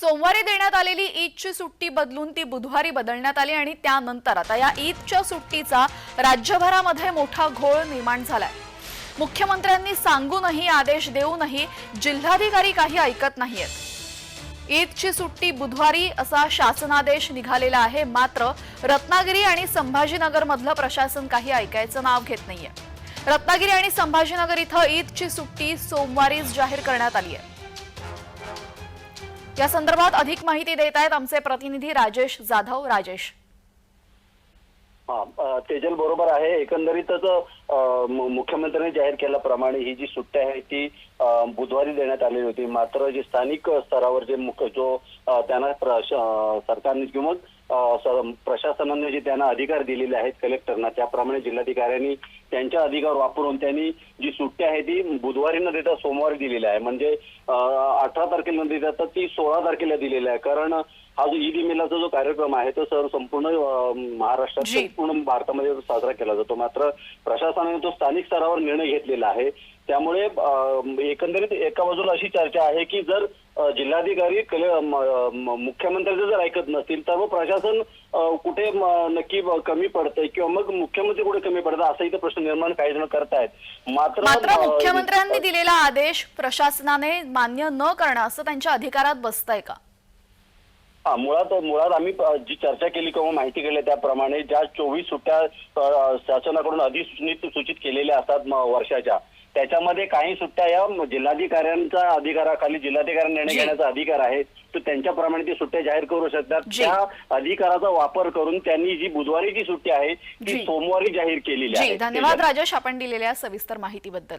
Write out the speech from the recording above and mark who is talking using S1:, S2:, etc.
S1: सोमवारी देण्यात आलेली ईदची सुट्टी बदलून ती बुधवारी बदलण्यात आली आणि त्यानंतर आता या ईदच्या सुट्टीचा राज्यभरामध्ये मोठा घोळ निर्माण झालाय. मुख्यमंत्र्यांनी सांगूनही आदेश देऊनही जिल्हाधिकारी काही ऐकत नाहीयेत. ईदची सुट्टी बुधवारी असा शासनादेश निघालेला आहे मात्र रत्नागिरी आणि संभाजीनगरमधलं प्रशासन काही ऐकायचं नाव घेत नाहीये. रत्नागिरी आणि संभाजीनगर इथं ईदची सुट्टी सोमवारीच जाहीर करण्यात आली आहे. या संदर्भात अधिक माहिती देत आहेत आमचे प्रतिनिधी राजेश जाधव. राजेश.
S2: तेजल बरोबर आहे. एकंदरीतच मुख्यमंत्र्यांनी जाहीर केल्याप्रमाणे ही जी सुट्टी आहे ती बुधवारी देण्यात आलेली होती. मात्र जे स्थानिक स्तरावर जे मुख्य जो त्यांना सरकारने किंवा प्रशासनाने जे त्यांना अधिकार दिलेले आहेत कलेक्टरना त्याप्रमाणे जिल्हाधिकाऱ्यांनी त्यांच्या अधिकार वापरून त्यांनी जी सुट्टी आहे ती बुधवारी न देता सोमवारी दिलेली आहे. म्हणजे अठरा तारखेला न देता तर ती सोळा तारखेला दिलेली आहे. कारण हा जो ईद मिलाचा जो कार्यक्रम आहे तो सर संपूर्ण महाराष्ट्रात. संपूर्ण भारतामध्ये साजरा केला जातो. मात्र प्रशासनाने तो स्थानिक स्तरावर निर्णय घेतलेला आहे. त्यामुळे एकंदरीत एका बाजूला अशी चर्चा आहे की जर जिल्हाधिकारी मुख्यमंत्र्यांचं जर ऐकत नसतील तर मग प्रशासन कुठे नक्की कमी पडतंय किंवा मग मुख्यमंत्री कुठे कमी पडतात असा इथं प्रश्न निर्माण काही जण करतायत. मात्र
S1: मात्र मुख्यमंत्र्यांनी दिलेला आदेश प्रशासनाने मान्य न करणं असं त्यांच्या अधिकारात बसतंय का?
S2: हा मुळात मुळात आम्ही जी चर्चा केली किंवा माहिती केली त्याप्रमाणे ज्या चोवीस सुट्ट्या शासनाकडून अधिसूचित सूचित केलेल्या असतात वर्षाच्या त्याच्यामध्ये काही सुट्ट्या या म, जिल्हाधिकाऱ्यांच्या अधिकाराखाली जिल्हाधिकारी निर्णय. घेण्याचा अधिकार आहे तर त्यांच्याप्रमाणे ती सुट्ट्या जाहीर करू शकतात. त्या अधिकाराचा वापर करून त्यांनी जी बुधवारी जी सुट्टी आहे ती. सोमवारी जाहीर केलेली आहे
S1: धन्यवाद राजेश आपण दिलेल्या सविस्तर माहितीबद्दल